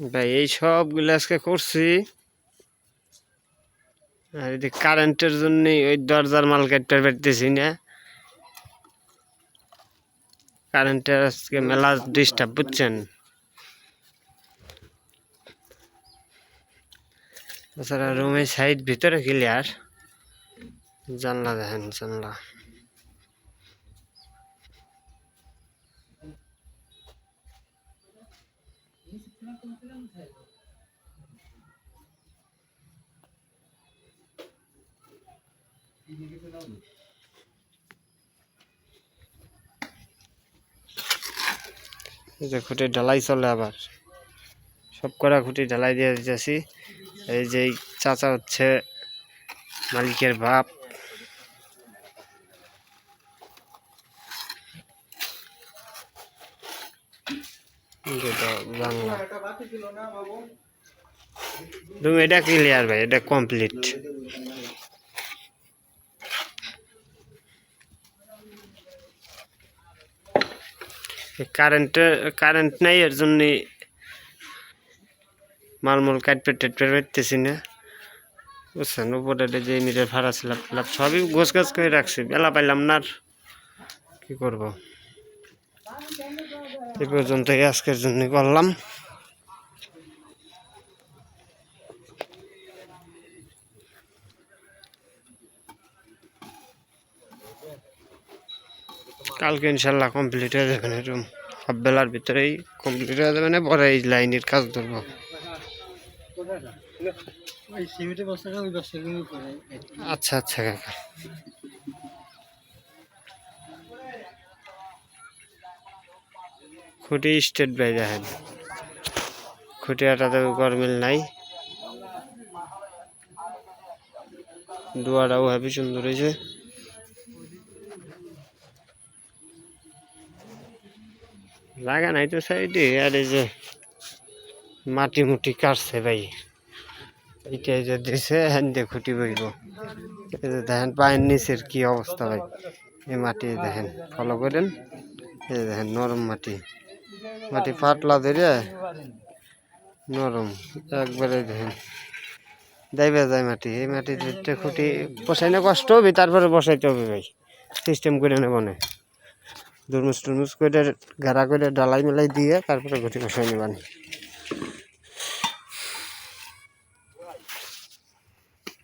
ভাই, এই সবগুলো আজকে করছি। আর এদিকে কারেন্টের জন্য ওই দরজার মাল কাটতে পারতেছি না। কারেন্টের আজকে মেলা ডিস্টার্ব বুঝছেন? তাছাড়া রুমের সাইড ভিতরে ক্লিয়ার জানলা দেখেন, জানলা। যে খুঁটি ঢালাই চলে আবার। সব করা খুঁটি ঢালাই দিয়ে দিতেছি। এই যে চাচা হচ্ছে মালিকের বাপ। বাংলা রুম এটা ক্লিয়ার ভাই এটা কমপ্লিট কারেন্টের কারেন্ট নাই এর জন্য মালমূল কাটপে টাটপে পারতেছি না। বুঝছেন? উপরে যে মিটার ভাড়া ছিল সবই গোছ গাছ করে রাখছি। বেলা পাইলাম না আর। কি করব? এই পর্যন্তই আজকের জন্য করলাম। কালকে ইনশাল্লাহ কমপ্লিট হয়ে যাবে না রুম হাফ বেলার ভিতরেই কমপ্লিট হয়ে যাবে না পরে এই লাইনের কাজ ধরবো। আচ্ছা আচ্ছা কাকা। খুঁটি স্টেট বাই দেখেন। খুঁটিয়াটাতে গরমিল নাই। দুয়ারাও হেবি সুন্দর হয়েছে লাগা নাই তো সাইডে, আর এই যে মাটি মুটি কাটছে ভাই। এইটা যে দিছে হ্যান দিয়ে খুঁটি বইব। দেখেন পায়ের নিচের কি অবস্থা ভাই। এই মাটি দেখেন ফলো করেন। এই দেখেন নরম মাটি। মাটি পাতলা ধরে নরম, একবারে যাইবে যায় মাটি, এই মাটি খুঁটি বসাইনে কষ্ট হবে, তারপরে বসাইতে হবে ভাই। সিস্টেম করে নেবনে দুর্মুস টুরমুস করে, গাড়া করে ডালাই মেলাই দিয়ে তারপরে ঘুটি বসাই নেবানি